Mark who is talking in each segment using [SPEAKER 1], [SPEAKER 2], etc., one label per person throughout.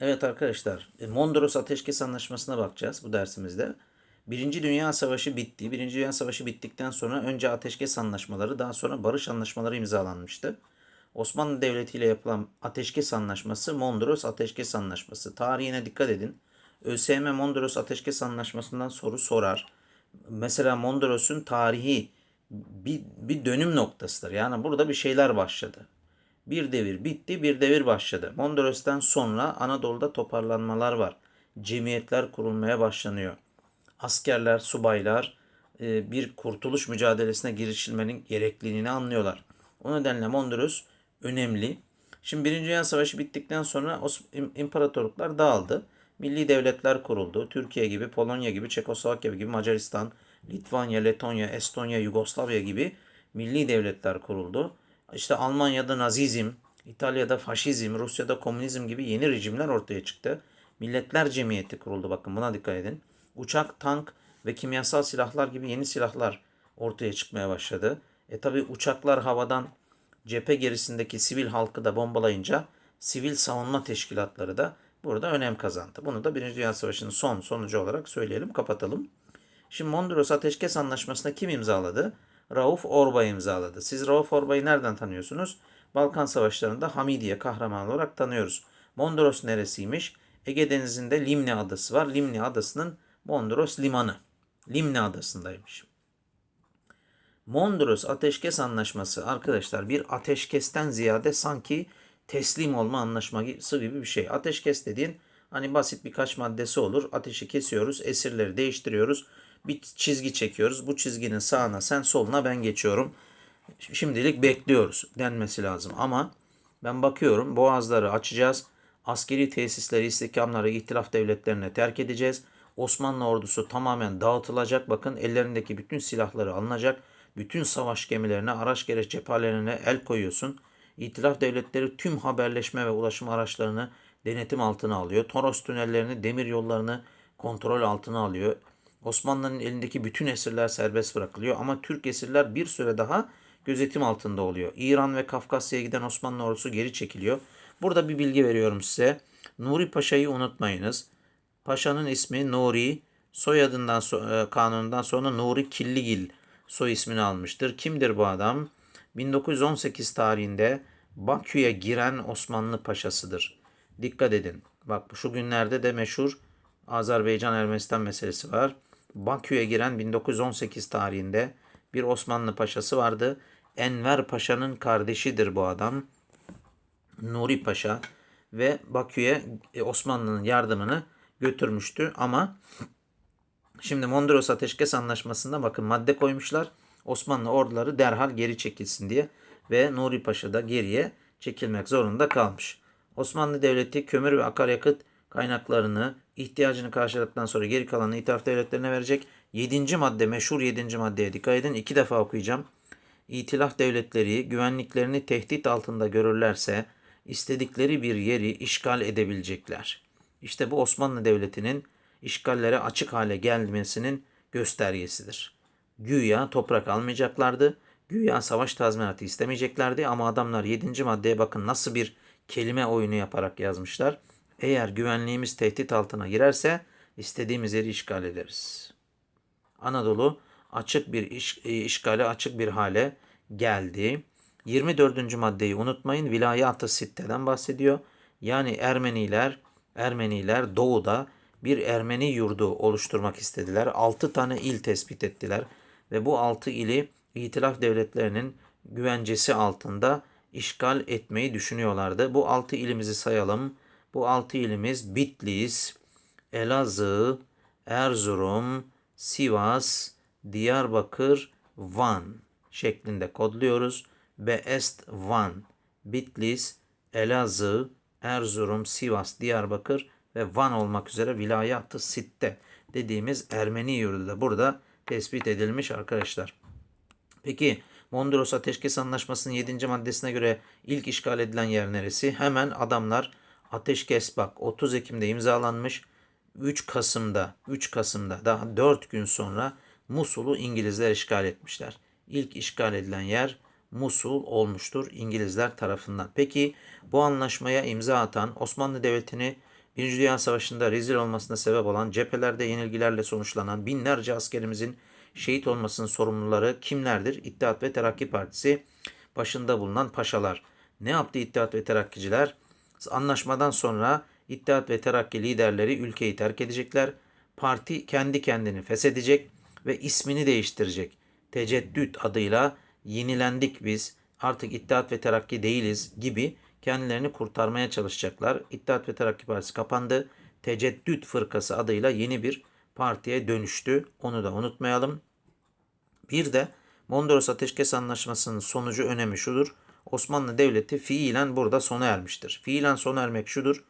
[SPEAKER 1] Evet arkadaşlar, e, Mondros Ateşkes Anlaşması'na bakacağız bu dersimizde. Birinci Dünya Savaşı bitti. Birinci Dünya Savaşı bittikten sonra önce ateşkes anlaşmaları, daha sonra barış anlaşmaları imzalanmıştı. Osmanlı Devleti ile yapılan ateşkes anlaşması Mondros Ateşkes Anlaşması. Tarihine dikkat edin. ÖSYM Mondros Ateşkes Anlaşması'ndan soru sorar. Mesela Mondros'un tarihi bir, bir dönüm noktasıdır. Yani burada bir şeyler başladı. Bir devir bitti, bir devir başladı. Mondros'tan sonra Anadolu'da toparlanmalar var. Cemiyetler kurulmaya başlanıyor. Askerler, subaylar e, bir kurtuluş mücadelesine girişilmenin gerekliliğini anlıyorlar. O nedenle Mondros önemli. Şimdi Birinci Dünya Savaşı bittikten sonra imparatorluklar dağıldı. Milli devletler kuruldu. Türkiye gibi, Polonya gibi, Çekoslovakya gibi, Macaristan, Litvanya, Letonya, Estonya, Yugoslavya gibi milli devletler kuruldu. İşte Almanya'da Nazizm, İtalya'da Faşizm, Rusya'da Komünizm gibi yeni rejimler ortaya çıktı. Milletler Cemiyeti kuruldu bakın buna dikkat edin. Uçak, tank ve kimyasal silahlar gibi yeni silahlar ortaya çıkmaya başladı. E tabi uçaklar havadan cephe gerisindeki sivil halkı da bombalayınca sivil savunma teşkilatları da burada önem kazandı. Bunu da Birinci Dünya Savaşı'nın son sonucu olarak söyleyelim, kapatalım. Şimdi Mondros Ateşkes Anlaşması'nda kim imzaladı? Rauf Orbay imzaladı. Siz Rauf Orbay'ı nereden tanıyorsunuz? Balkan Savaşları'nda Hamidiye kahramanı olarak tanıyoruz. Mondros neresiymiş? Ege Denizi'nde Limni Adası var. Limni Adası'nın Mondros Limanı. Limni Adası'ndaymış. Mondros Ateşkes Anlaşması arkadaşlar bir ateşkesten ziyade sanki teslim olma anlaşması gibi bir şey. Ateşkes dediğin hani basit birkaç maddesi olur. Ateşi kesiyoruz, esirleri değiştiriyoruz. Bir çizgi çekiyoruz. Bu çizginin sağına sen soluna ben geçiyorum. Şimdilik bekliyoruz denmesi lazım. Ama ben bakıyorum boğazları açacağız. Askeri tesisleri, istikamları ihtilaf devletlerine terk edeceğiz. Osmanlı ordusu tamamen dağıtılacak. Bakın ellerindeki bütün silahları alınacak. Bütün savaş gemilerine, araç gereç cephanelerine el koyuyorsun. İtilaf devletleri tüm haberleşme ve ulaşım araçlarını denetim altına alıyor. Toros tünellerini, demir yollarını kontrol altına alıyor. Osmanlı'nın elindeki bütün esirler serbest bırakılıyor ama Türk esirler bir süre daha gözetim altında oluyor. İran ve Kafkasya'ya giden Osmanlı ordusu geri çekiliyor. Burada bir bilgi veriyorum size. Nuri Paşa'yı unutmayınız. Paşa'nın ismi Nuri, soyadından so- e, kanunundan sonra Nuri Killigil soy ismini almıştır. Kimdir bu adam? 1918 tarihinde Bakü'ye giren Osmanlı paşasıdır. Dikkat edin. Bak şu günlerde de meşhur Azerbaycan Ermenistan meselesi var. Bakü'ye giren 1918 tarihinde bir Osmanlı paşası vardı. Enver Paşa'nın kardeşidir bu adam. Nuri Paşa ve Bakü'ye e, Osmanlı'nın yardımını götürmüştü ama şimdi Mondros Ateşkes Anlaşması'nda bakın madde koymuşlar. Osmanlı orduları derhal geri çekilsin diye ve Nuri Paşa da geriye çekilmek zorunda kalmış. Osmanlı Devleti kömür ve akaryakıt kaynaklarını ihtiyacını karşıladıktan sonra geri kalanını itiraf devletlerine verecek. 7. madde meşhur 7. maddeye dikkat edin. iki defa okuyacağım. İtilaf devletleri güvenliklerini tehdit altında görürlerse istedikleri bir yeri işgal edebilecekler. İşte bu Osmanlı Devleti'nin işgallere açık hale gelmesinin göstergesidir. Güya toprak almayacaklardı. Güya savaş tazminatı istemeyeceklerdi ama adamlar 7. maddeye bakın nasıl bir kelime oyunu yaparak yazmışlar. Eğer güvenliğimiz tehdit altına girerse istediğimiz yeri işgal ederiz. Anadolu açık bir iş, e, işgale açık bir hale geldi. 24. maddeyi unutmayın. Vilayat-ı Sitte'den bahsediyor. Yani Ermeniler Ermeniler doğuda bir Ermeni yurdu oluşturmak istediler. 6 tane il tespit ettiler ve bu 6 ili İtilaf devletlerinin güvencesi altında işgal etmeyi düşünüyorlardı. Bu 6 ilimizi sayalım. Bu 6 ilimiz Bitlis, Elazığ, Erzurum, Sivas, Diyarbakır, Van şeklinde kodluyoruz. Beest Van, Bitlis, Elazığ, Erzurum, Sivas, Diyarbakır ve Van olmak üzere vilayat-ı sitte dediğimiz Ermeni yurdu da burada tespit edilmiş arkadaşlar. Peki Mondros Ateşkes Anlaşması'nın 7. maddesine göre ilk işgal edilen yer neresi? Hemen adamlar ateşkes bak 30 Ekim'de imzalanmış. 3 Kasım'da 3 Kasım'da daha 4 gün sonra Musul'u İngilizler işgal etmişler. İlk işgal edilen yer Musul olmuştur İngilizler tarafından. Peki bu anlaşmaya imza atan Osmanlı Devleti'ni Birinci Dünya Savaşı'nda rezil olmasına sebep olan cephelerde yenilgilerle sonuçlanan binlerce askerimizin şehit olmasının sorumluları kimlerdir? İttihat ve Terakki Partisi başında bulunan paşalar. Ne yaptı İttihat ve Terakkiciler? Anlaşmadan sonra İttihat ve Terakki liderleri ülkeyi terk edecekler. Parti kendi kendini feshedecek ve ismini değiştirecek. Teceddüt adıyla yenilendik biz artık İttihat ve Terakki değiliz gibi kendilerini kurtarmaya çalışacaklar. İttihat ve Terakki Partisi kapandı. Teceddüt Fırkası adıyla yeni bir partiye dönüştü. Onu da unutmayalım. Bir de Mondros Ateşkes Anlaşması'nın sonucu önemi şudur. Osmanlı Devleti fiilen burada sona ermiştir. Fiilen sona ermek şudur.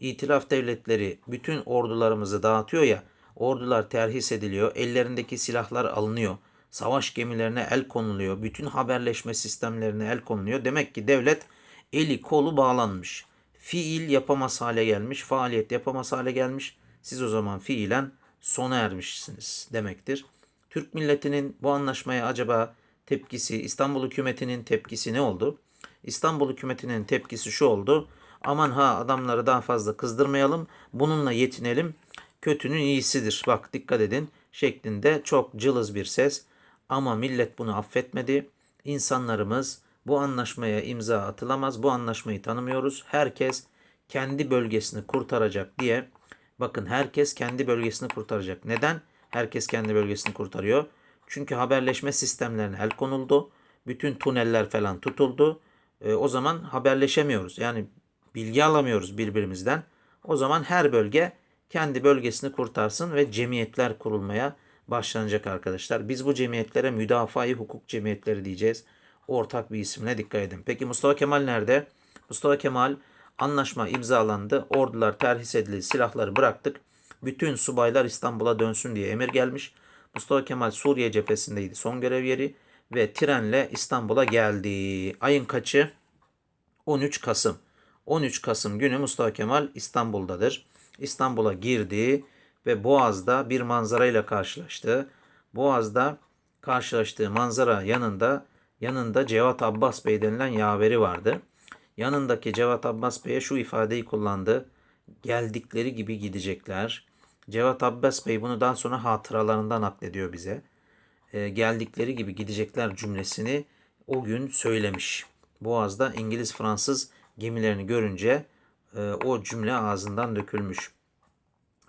[SPEAKER 1] İtilaf devletleri bütün ordularımızı dağıtıyor ya, ordular terhis ediliyor, ellerindeki silahlar alınıyor, savaş gemilerine el konuluyor, bütün haberleşme sistemlerine el konuluyor. Demek ki devlet eli kolu bağlanmış. Fiil yapamaz hale gelmiş, faaliyet yapamaz hale gelmiş. Siz o zaman fiilen sona ermişsiniz demektir. Türk milletinin bu anlaşmaya acaba tepkisi, İstanbul hükümetinin tepkisi ne oldu? İstanbul hükümetinin tepkisi şu oldu. Aman ha adamları daha fazla kızdırmayalım. Bununla yetinelim. Kötünün iyisidir. Bak dikkat edin şeklinde çok cılız bir ses. Ama millet bunu affetmedi. İnsanlarımız bu anlaşmaya imza atılamaz. Bu anlaşmayı tanımıyoruz. Herkes kendi bölgesini kurtaracak diye. Bakın herkes kendi bölgesini kurtaracak. Neden? Herkes kendi bölgesini kurtarıyor. Çünkü haberleşme sistemlerine el konuldu. Bütün tüneller falan tutuldu. E, o zaman haberleşemiyoruz. Yani bilgi alamıyoruz birbirimizden. O zaman her bölge kendi bölgesini kurtarsın ve cemiyetler kurulmaya başlanacak arkadaşlar. Biz bu cemiyetlere müdafaa hukuk cemiyetleri diyeceğiz. Ortak bir isimle dikkat edin. Peki Mustafa Kemal nerede? Mustafa Kemal anlaşma imzalandı. Ordular terhis edildi. Silahları bıraktık. Bütün subaylar İstanbul'a dönsün diye emir gelmiş. Mustafa Kemal Suriye cephesindeydi son görev yeri ve trenle İstanbul'a geldi. Ayın kaçı? 13 Kasım. 13 Kasım günü Mustafa Kemal İstanbul'dadır. İstanbul'a girdi ve Boğaz'da bir manzarayla karşılaştı. Boğaz'da karşılaştığı manzara yanında yanında Cevat Abbas Bey denilen yaveri vardı. Yanındaki Cevat Abbas Bey'e şu ifadeyi kullandı. Geldikleri gibi gidecekler. Cevat Abbas Bey bunu daha sonra hatıralarından naklediyor bize. E, geldikleri gibi gidecekler cümlesini o gün söylemiş. Boğaz'da İngiliz-Fransız gemilerini görünce e, o cümle ağzından dökülmüş.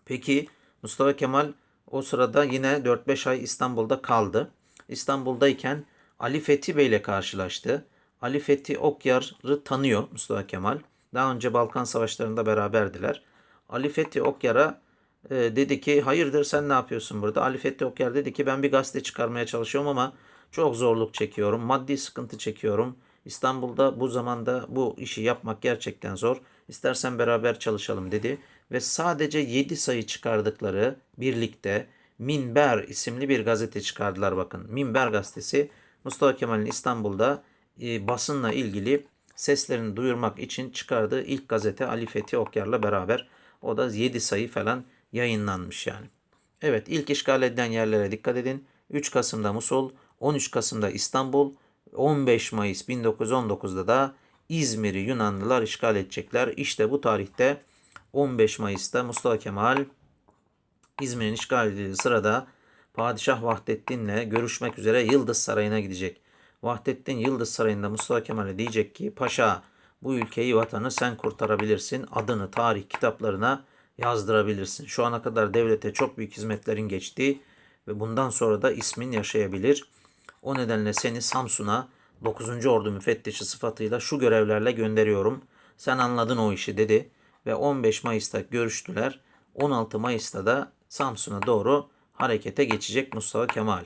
[SPEAKER 1] Peki Mustafa Kemal o sırada yine 4-5 ay İstanbul'da kaldı. İstanbul'dayken Ali Fethi Bey ile karşılaştı. Ali Fethi Okyar'ı tanıyor Mustafa Kemal. Daha önce Balkan Savaşları'nda beraberdiler. Ali Fethi Okyar'a e, dedi ki hayırdır sen ne yapıyorsun burada? Ali Fethi Okyar dedi ki ben bir gazete çıkarmaya çalışıyorum ama çok zorluk çekiyorum. Maddi sıkıntı çekiyorum. İstanbul'da bu zamanda bu işi yapmak gerçekten zor. İstersen beraber çalışalım dedi. Ve sadece 7 sayı çıkardıkları birlikte Minber isimli bir gazete çıkardılar bakın. Minber gazetesi Mustafa Kemal'in İstanbul'da e, basınla ilgili seslerini duyurmak için çıkardığı ilk gazete Ali Fethi Okyar'la beraber. O da 7 sayı falan yayınlanmış yani. Evet ilk işgal edilen yerlere dikkat edin. 3 Kasım'da Musul, 13 Kasım'da İstanbul, 15 Mayıs 1919'da da İzmir'i Yunanlılar işgal edecekler. İşte bu tarihte 15 Mayıs'ta Mustafa Kemal İzmir'in işgal edildiği sırada Padişah Vahdettin'le görüşmek üzere Yıldız Sarayı'na gidecek. Vahdettin Yıldız Sarayı'nda Mustafa Kemal'e diyecek ki Paşa bu ülkeyi vatanı sen kurtarabilirsin. Adını tarih kitaplarına yazdırabilirsin. Şu ana kadar devlete çok büyük hizmetlerin geçtiği ve bundan sonra da ismin yaşayabilir. O nedenle seni Samsun'a 9. Ordu müfettişi sıfatıyla şu görevlerle gönderiyorum. Sen anladın o işi dedi ve 15 Mayıs'ta görüştüler. 16 Mayıs'ta da Samsun'a doğru harekete geçecek Mustafa Kemal.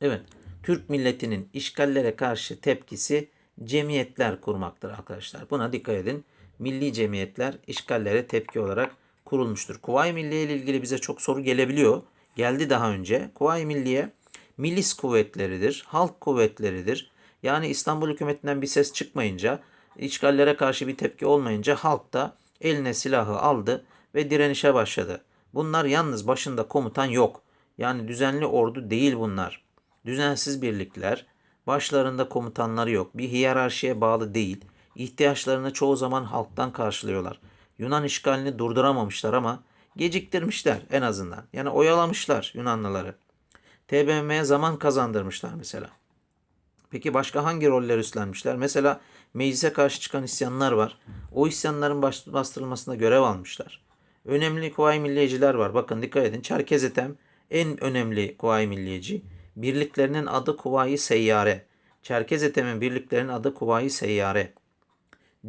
[SPEAKER 1] Evet, Türk milletinin işgallere karşı tepkisi cemiyetler kurmaktır arkadaşlar. Buna dikkat edin. Milli cemiyetler işgallere tepki olarak kurulmuştur. Kuvayi Milliye ile ilgili bize çok soru gelebiliyor. Geldi daha önce. Kuvayi Milliye milis kuvvetleridir, halk kuvvetleridir. Yani İstanbul hükümetinden bir ses çıkmayınca, işgallere karşı bir tepki olmayınca halk da eline silahı aldı ve direnişe başladı. Bunlar yalnız başında komutan yok. Yani düzenli ordu değil bunlar. Düzensiz birlikler, başlarında komutanları yok. Bir hiyerarşiye bağlı değil. İhtiyaçlarını çoğu zaman halktan karşılıyorlar. Yunan işgalini durduramamışlar ama geciktirmişler en azından. Yani oyalamışlar Yunanlıları. TBMM'ye zaman kazandırmışlar mesela. Peki başka hangi roller üstlenmişler? Mesela meclise karşı çıkan isyanlar var. O isyanların bastırılmasında görev almışlar. Önemli Kuvayi Milliyeciler var. Bakın dikkat edin. Çerkez Etem en önemli Kuvayi Milliyeci. Birliklerinin adı Kuvayi Seyyare. Çerkez Etem'in birliklerinin adı Kuvayi Seyyare.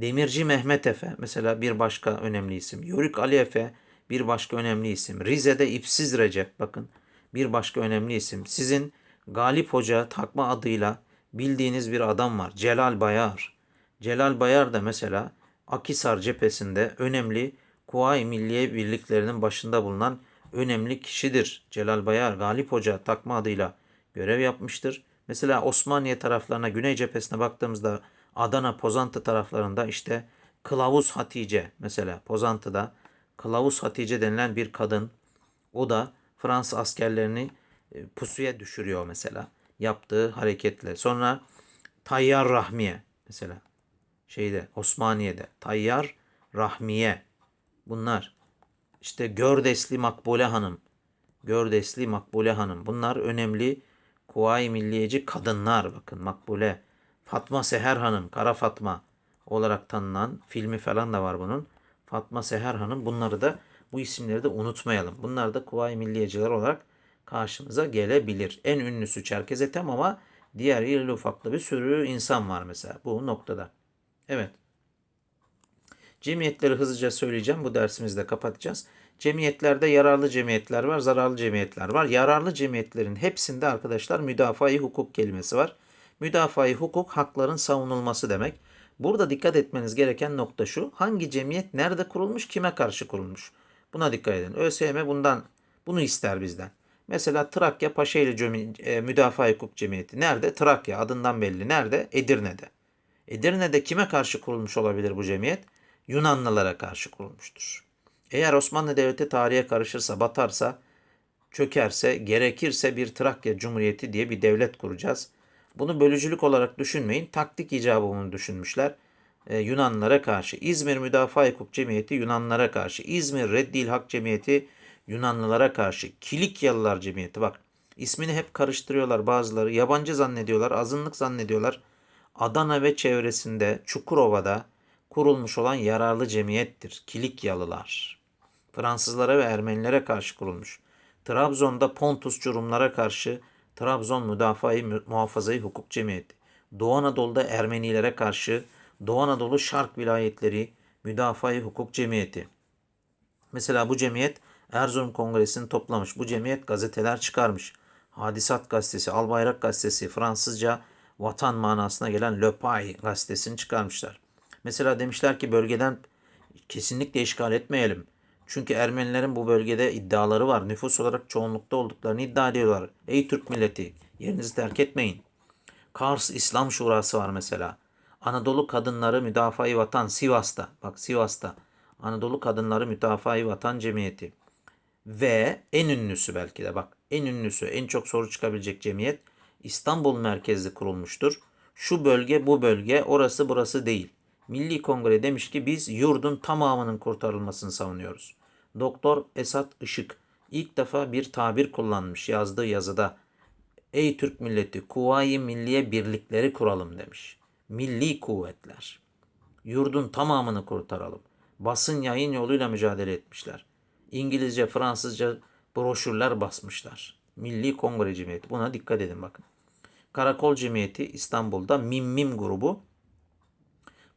[SPEAKER 1] Demirci Mehmet Efe mesela bir başka önemli isim. Yörük Ali Efe bir başka önemli isim. Rize'de İpsiz Recep bakın bir başka önemli isim. Sizin Galip Hoca takma adıyla bildiğiniz bir adam var. Celal Bayar. Celal Bayar da mesela Akisar cephesinde önemli Kuvayi Milliye birliklerinin başında bulunan önemli kişidir. Celal Bayar Galip Hoca takma adıyla görev yapmıştır. Mesela Osmaniye taraflarına Güney cephesine baktığımızda Adana, Pozantı taraflarında işte Kılavuz Hatice mesela Pozantı'da Kılavuz Hatice denilen bir kadın o da Fransız askerlerini e, pusuya düşürüyor mesela yaptığı hareketle. Sonra Tayyar Rahmiye mesela şeyde Osmaniye'de Tayyar Rahmiye. Bunlar işte Gördesli Makbule Hanım Gördesli Makbule Hanım. Bunlar önemli Kuvayi Milliyeci kadınlar. Bakın Makbule Fatma Seher Hanım Kara Fatma olarak tanınan filmi falan da var bunun. Fatma Seher Hanım bunları da bu isimleri de unutmayalım. Bunlar da Kuvayi Milliyeciler olarak karşımıza gelebilir. En ünlüsü Çerkez Ethem ama diğer irili ufaklı bir sürü insan var mesela bu noktada. Evet. Cemiyetleri hızlıca söyleyeceğim. Bu dersimizde kapatacağız. Cemiyetlerde yararlı cemiyetler var, zararlı cemiyetler var. Yararlı cemiyetlerin hepsinde arkadaşlar müdafaa-i hukuk kelimesi var. Müdafaa-i hukuk hakların savunulması demek. Burada dikkat etmeniz gereken nokta şu. Hangi cemiyet nerede kurulmuş, kime karşı kurulmuş? Buna dikkat edin. ÖSYM bundan bunu ister bizden. Mesela Trakya Paşaeli e, Müdafaa Hukuk Cemiyeti nerede? Trakya adından belli. Nerede? Edirne'de. Edirne'de kime karşı kurulmuş olabilir bu cemiyet? Yunanlılara karşı kurulmuştur. Eğer Osmanlı Devleti tarihe karışırsa, batarsa, çökerse, gerekirse bir Trakya Cumhuriyeti diye bir devlet kuracağız. Bunu bölücülük olarak düşünmeyin. Taktik icabı bunu düşünmüşler. Ee, Yunanlara karşı. İzmir Müdafaa Hukuk Cemiyeti Yunanlara karşı. İzmir Reddil Hak Cemiyeti Yunanlılara karşı. Kilikyalılar Cemiyeti bak. ismini hep karıştırıyorlar bazıları. Yabancı zannediyorlar, azınlık zannediyorlar. Adana ve çevresinde Çukurova'da kurulmuş olan yararlı cemiyettir. Kilikyalılar. Fransızlara ve Ermenilere karşı kurulmuş. Trabzon'da Pontusçu Rumlara karşı Trabzon Müdafaa-i Muhafazayı Hukuk Cemiyeti. Doğu Anadolu'da Ermenilere karşı Doğu Anadolu Şark Vilayetleri Müdafaa-i Hukuk Cemiyeti. Mesela bu cemiyet Erzurum Kongresi'ni toplamış. Bu cemiyet gazeteler çıkarmış. Hadisat Gazetesi, Albayrak Gazetesi, Fransızca vatan manasına gelen Le Pay gazetesini çıkarmışlar. Mesela demişler ki bölgeden kesinlikle işgal etmeyelim. Çünkü Ermenilerin bu bölgede iddiaları var. Nüfus olarak çoğunlukta olduklarını iddia ediyorlar. Ey Türk milleti yerinizi terk etmeyin. Kars İslam Şurası var mesela. Anadolu Kadınları Müdafaa-i Vatan Sivas'ta. Bak Sivas'ta. Anadolu Kadınları Müdafaa-i Vatan Cemiyeti. Ve en ünlüsü belki de bak en ünlüsü en çok soru çıkabilecek cemiyet İstanbul merkezli kurulmuştur. Şu bölge bu bölge orası burası değil. Milli Kongre demiş ki biz yurdun tamamının kurtarılmasını savunuyoruz. Doktor Esat Işık ilk defa bir tabir kullanmış yazdığı yazıda. Ey Türk milleti Kuvayi Milliye birlikleri kuralım demiş. Milli kuvvetler. Yurdun tamamını kurtaralım. Basın yayın yoluyla mücadele etmişler. İngilizce, Fransızca broşürler basmışlar. Milli Kongre Cemiyeti. Buna dikkat edin bakın. Karakol Cemiyeti İstanbul'da Mimmim grubu.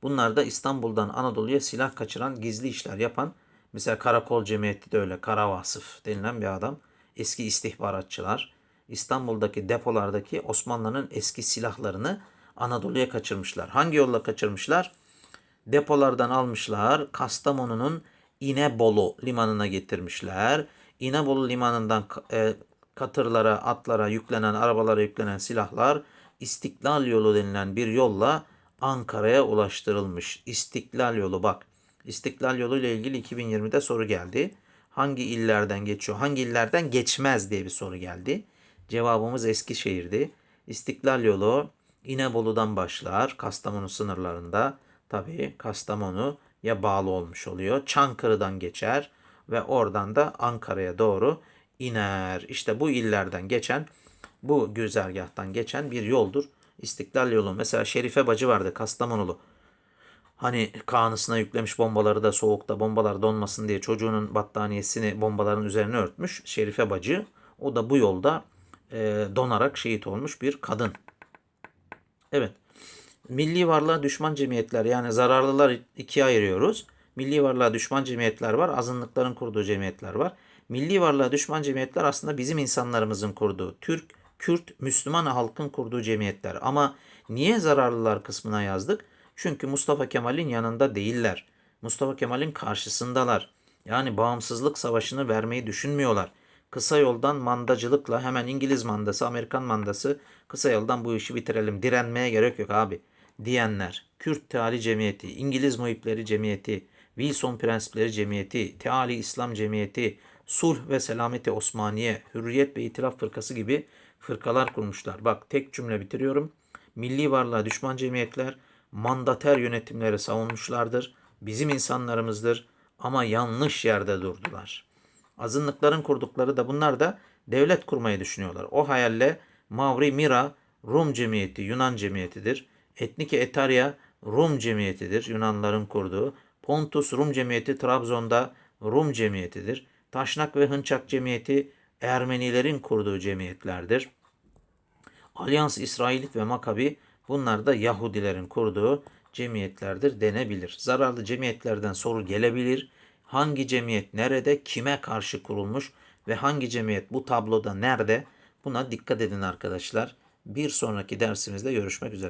[SPEAKER 1] Bunlar da İstanbul'dan Anadolu'ya silah kaçıran gizli işler yapan mesela Karakol Cemiyeti de öyle Kara denilen bir adam. Eski istihbaratçılar. İstanbul'daki depolardaki Osmanlı'nın eski silahlarını Anadolu'ya kaçırmışlar. Hangi yolla kaçırmışlar? Depolardan almışlar. Kastamonu'nun İnebolu limanına getirmişler. İnebolu limanından e, katırlara, atlara yüklenen, arabalara yüklenen silahlar İstiklal yolu denilen bir yolla Ankara'ya ulaştırılmış. İstiklal yolu bak. İstiklal yolu ile ilgili 2020'de soru geldi. Hangi illerden geçiyor, hangi illerden geçmez diye bir soru geldi. Cevabımız Eskişehir'di. İstiklal yolu İnebolu'dan başlar. Kastamonu sınırlarında. Tabii Kastamonu bağlı olmuş oluyor. Çankırı'dan geçer ve oradan da Ankara'ya doğru iner. İşte bu illerden geçen, bu güzergahtan geçen bir yoldur. İstiklal yolu. Mesela Şerife Bacı vardı Kastamonulu. Hani kanısına yüklemiş bombaları da soğukta bombalar donmasın diye çocuğunun battaniyesini bombaların üzerine örtmüş. Şerife Bacı. O da bu yolda e, donarak şehit olmuş bir kadın. Evet. Milli varlığa düşman cemiyetler yani zararlılar ikiye ayırıyoruz. Milli varlığa düşman cemiyetler var. Azınlıkların kurduğu cemiyetler var. Milli varlığa düşman cemiyetler aslında bizim insanlarımızın kurduğu, Türk, Kürt, Müslüman halkın kurduğu cemiyetler. Ama niye zararlılar kısmına yazdık? Çünkü Mustafa Kemal'in yanında değiller. Mustafa Kemal'in karşısındalar. Yani bağımsızlık savaşını vermeyi düşünmüyorlar. Kısa yoldan mandacılıkla hemen İngiliz mandası, Amerikan mandası kısa yoldan bu işi bitirelim. Direnmeye gerek yok abi diyenler. Kürt Teali Cemiyeti, İngiliz Muhipleri Cemiyeti, Wilson Prensipleri Cemiyeti, Teali İslam Cemiyeti, Sulh ve Selameti Osmaniye, Hürriyet ve İtilaf Fırkası gibi fırkalar kurmuşlar. Bak tek cümle bitiriyorum. Milli varlığa düşman cemiyetler mandater yönetimleri savunmuşlardır. Bizim insanlarımızdır ama yanlış yerde durdular. Azınlıkların kurdukları da bunlar da devlet kurmayı düşünüyorlar. O hayalle Mavri Mira Rum cemiyeti, Yunan cemiyetidir. Etnike Etarya Rum cemiyetidir. Yunanların kurduğu. Pontus Rum cemiyeti Trabzon'da Rum cemiyetidir. Taşnak ve Hınçak cemiyeti Ermenilerin kurduğu cemiyetlerdir. Alyans İsrailit ve Makabi bunlar da Yahudilerin kurduğu cemiyetlerdir denebilir. Zararlı cemiyetlerden soru gelebilir. Hangi cemiyet nerede, kime karşı kurulmuş ve hangi cemiyet bu tabloda nerede? Buna dikkat edin arkadaşlar. Bir sonraki dersimizde görüşmek üzere.